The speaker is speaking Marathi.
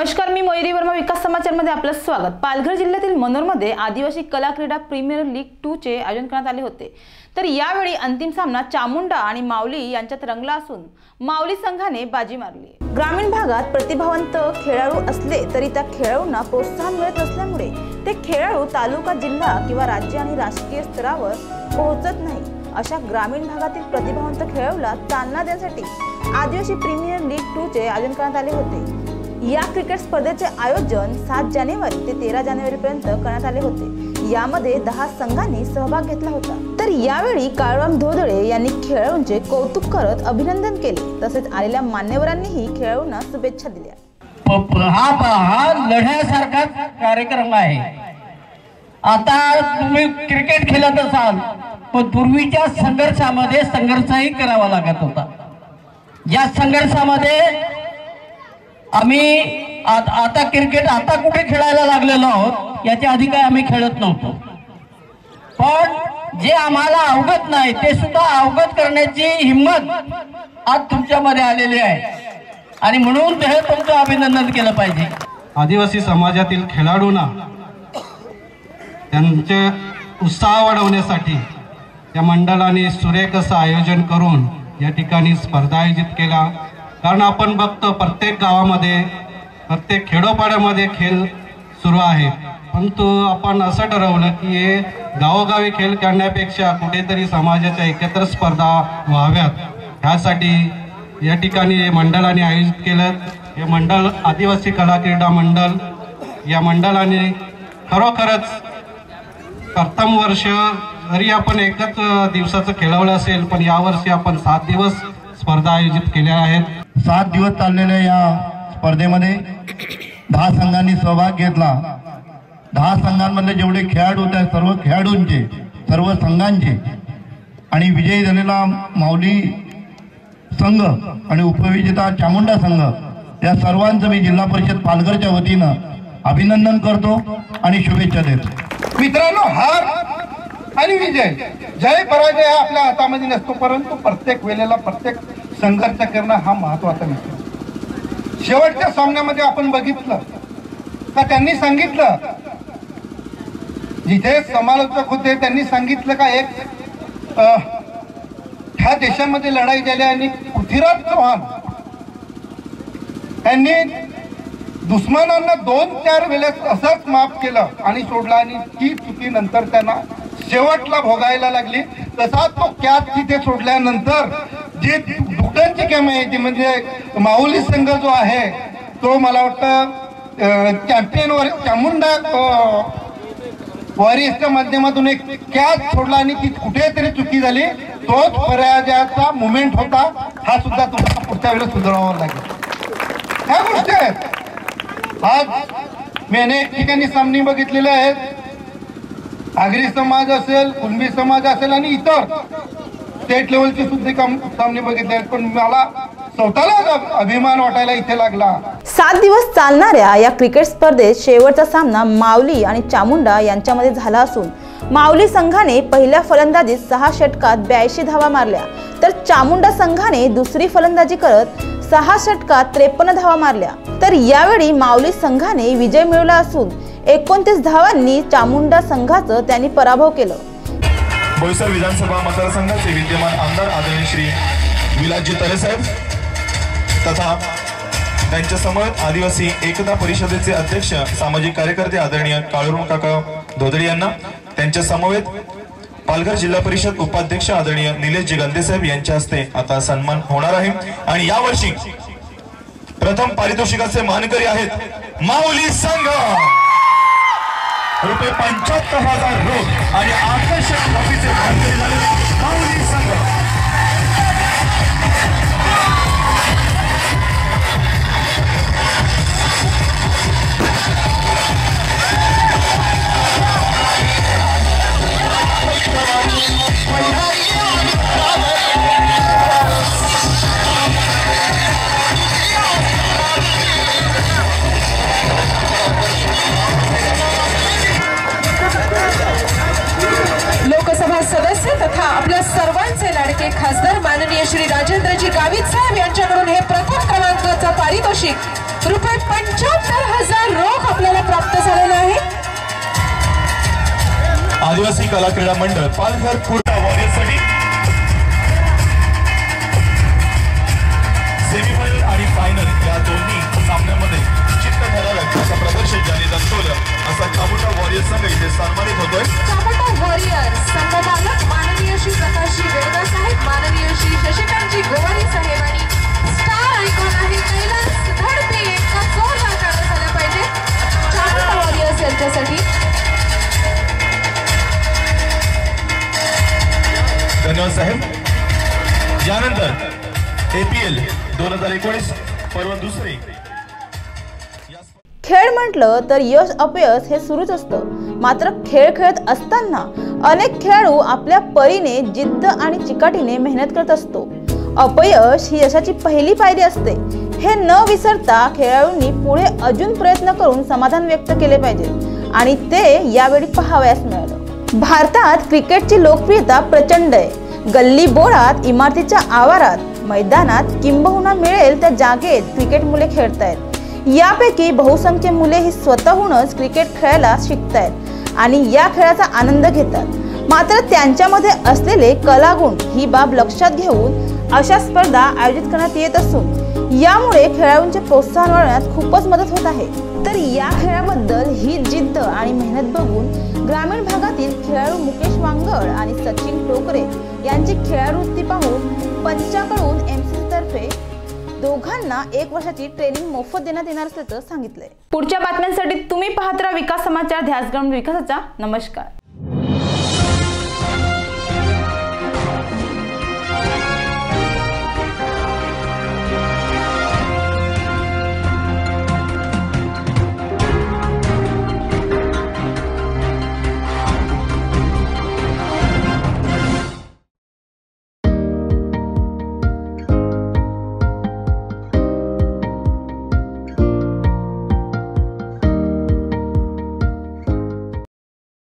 नमस्कार मी मयुरी वर्मा विकास समाचारमध्ये आपलं स्वागत. पालघर जिल्ह्यातील मनोरमध्ये आदिवासी कला क्रीडा प्रीमियर लीग टूचे आयोजन करण्यात आले होते. तर यावेळी अंतिम सामना चामुंडा आणि माऊली यांच्यात रंगला असून माऊली संघाने बाजी मारली. ग्रामीण भागात प्रतिभावंत खेळाडू असले तरी त्या खेळाडूंना प्रोत्साहन मिळत नसल्यामुळे ते खेळाडू तालुका जिल्हा किंवा राज्य आणि राष्ट्रीय स्तरावर पोहोचत नाही. अशा ग्रामीण भागातील प्रतिभावंत खेळाडूला चालना देण्यासाठी आदिवासी प्रीमियर लीग टूचे आयोजन करण्यात आले होते. या क्रिकेट स्पर्धेचे आयोजन सात जानेवारी ते तेरा जानेवारी पर्यंत करण्यात आले होते. यामध्ये दहा संघांनी सहभाग घेतला होता. तर यावेळी काळराम धोदळे यांनी खेळाडूंचे कौतुक करत अभिनंदन केले. तसेच आलेल्या मान्यवरांनीही खेळाडूंना शुभेच्छा दिल्या. हा पहा लढ्यासारखा कार्यक्रम आहे. आता तुम्ही क्रिकेट खेळत असाल पण पूर्वीच्या संघर्षामध्ये संघर्षही करावा लागत होता. या संघर्षामध्ये आम्ही आता क्रिकेट आता कुठे खेळायला लागलेलो आहोत याच्या आधी काय आम्ही खेळत नव्हतो. पण जे आम्हाला अवगत नाही ते सुद्धा अवगत करण्याची हिंमत आज तुमच्यामध्ये आलेली आहे. आणि म्हणून ते तुमचं अभिनंदन केलं पाहिजे. आदिवासी समाजातील खेळाडूंना त्यांचे उत्साह वाढवण्यासाठी या मंडळाने सुरेख असं आयोजन करून या ठिकाणी स्पर्धा आयोजित केला. कारण आपण बघतो प्रत्येक गावामध्ये प्रत्येक खेडोपाड्यामध्ये खेळ सुरू आहे. परंतु आपण असं ठरवलं की हे गावोगावी खेळ करण्यापेक्षा कुठेतरी समाजाच्या एकत्र स्पर्धा व्हाव्यात. ह्यासाठी या ठिकाणी हे मंडळाने आयोजित केलं. हे मंडळ आदिवासी कला क्रीडा मंडळ या मंडळाने खरोखरच प्रथम वर्ष जरी आपण एकच दिवसाचं खेळवलं असेल पण यावर्षी आपण सात दिवस स्पर्धा आयोजित केल्या आहेत. सात दिवस चाललेल्या या स्पर्धेमध्ये दहा संघांनी सहभाग घेतला. दहा संघांमधले जेवढे खेळाडू त्या सर्व खेळाडूंचे सर्व संघांचे आणि विजयी झालेला माऊली संघ आणि उपविजेता चामुंडा संघ या सर्वांचं मी जिल्हा परिषद पालघरच्या वतीनं अभिनंदन करतो आणि शुभेच्छा देतो. मित्रांनो हार आणि विजय जय पराजय आपल्या हातामध्ये नसतो परंतु प्रत्येक वेळेला प्रत्येक संघर्ष करणं हा महत्त्वाचा विषय. शेवटच्या सामन्यामध्ये आपण बघितलं का त्यांनी सांगितलं? जिथे समालोचक होते त्यांनी सांगितलं का एक ह्या देशामध्ये लढाई झाली आणि पृथ्वीराज चव्हाण यांनी दुश्मनांना दोन चार वेळेस असंच माफ केलं आणि सोडलं आणि ती चुकी नंतर त्यांना शेवटला भोगायला लागली. तसा तो कॅच तिथे सोडल्यानंतर जी दुटांची गेम आहे ती म्हणजे माऊली संघ जो आहे तो मला वाटतं चॅम्पियन वर चामुंडा वॉरियसच्या माध्यमातून एक कॅच सोडला आणि ती कुठेतरी चुकी झाली. तोच पराजयाचा मुवमेंट होता. हा सुद्धा तुम्हाला पुढच्या वेळेस सुधारावा लागेल. ह्या गोष्टी आहेत. आज मी अनेक ठिकाणी सामने बघितलेले आहेत. आगरी समाज असेल कुणबी समाज असेल आणि इतर स्टेट लेवलचे सुद्धा काम सामने बघितले आहेत. पण मला स्वतःला अभिमान वाटायला इथे लागला. सात दिवस चालणाऱ्या या क्रिकेट स्पर्धेत शेवटचा सामना माऊली आणि चामुंडा यांच्यामध्ये झाला असून माऊली संघाने पहिल्या फलंदाजीत सहा षटकात ब्याऐंशी धावा मारल्या. तर चामुंडा संघाने दुसरी फलंदाजी करत सहा षटकात त्रेपन्न धावा मारल्या. तर यावेळी माऊली संघाने विजय मिळवला असून एकोणतीस धावांनी चामुंडा संघाचं त्यांनी पराभव केलं. बोईसर विधानसभा मतदारसंघाचे विद्यमान आमदार आदरणीय श्री विलासजी तरेसाहेब तथा त्यांच्यासमोर आदिवासी एकता परिषदेचे अध्यक्ष सामाजिक कार्यकर्ते आदरणीय काळुरुण काका धोदडे यांना त्यांच्या समवेत पालघर जिल्हा परिषद उपाध्यक्ष आदरणीय निलेशजी गांधे साहेब यांच्या हस्ते आता सन्मान होणार आहे. आणि यावर्षी प्रथम पारितोषिकाचे मानकरी आहेत माऊली संघ! रुपये पंच्याहत्तर हजार रोख आणि आकर्षक सर्वांचे खासदार माननीय श्री राजेंद्रजी गावित साहेब यांच्याकडून हे प्रथम क्रमांकाचं पारितोषिक रुपये पंच्याहत्तर हजार लोक आपल्याला प्राप्त झालेलं आहे. आदिवासी कला क्रीडा मंडळ पालघर पूर्ण धन्यवाद साहेब. यानंतर एपीएल दोन हजार एकोणीस पर्व दुसरे. खेळ म्हटलं तर यश अपयश हे सुरूच असतं. मात्र खेळ खेळत असताना अनेक खेळाडू आपल्या परीने जिद्द आणि चिकाटीने मेहनत करत असतो. अपयश ही यशाची पहिली पायरी असते. हे न विसरता खेळाडूंनी पुढे अजून प्रयत्न करून समाधान व्यक्त केले पाहिजे. आणि ते यावेळी पाहावयास मिळालं. भारतात क्रिकेटची लोकप्रियता प्रचंड आहे. गल्ली बोळात इमारतीच्या आवारात मैदानात किंबहुना मिळेल त्या जागेत क्रिकेट मुले खेळतायत. यापैकी बहुसंख्य मुले ही स्वतःहूनच क्रिकेट खेळायला शिकतायत आणि या खेळाचा आनंद घेतात. मात्र त्यांच्यामध्ये असलेले कलागुण ही बाब लक्षात घेऊन अशा स्पर्धा आयोजित करण्यात येत असून यामुळे खेळाडूंचे प्रोत्साहन वाढवण्यात खूपच मदत होत आहे. तर या खेळाबद्दल ही जिद्द आणि मेहनत बघून ग्रामीण भागातील खेळाडू मुकेश वांगड आणि सचिन टोकरे यांची खेळाडूवृत्ती पाहून पंचाकडून एम सी तर्फे दोघांना एक वर्षाची ट्रेनिंग मोफत देण्यात येणार असल्याचं सांगितलंय. पुढच्या बातम्यांसाठी तुम्ही पाहत राहा विकास समाचार ध्यास ग्राउंड विकासाचा नमस्कार.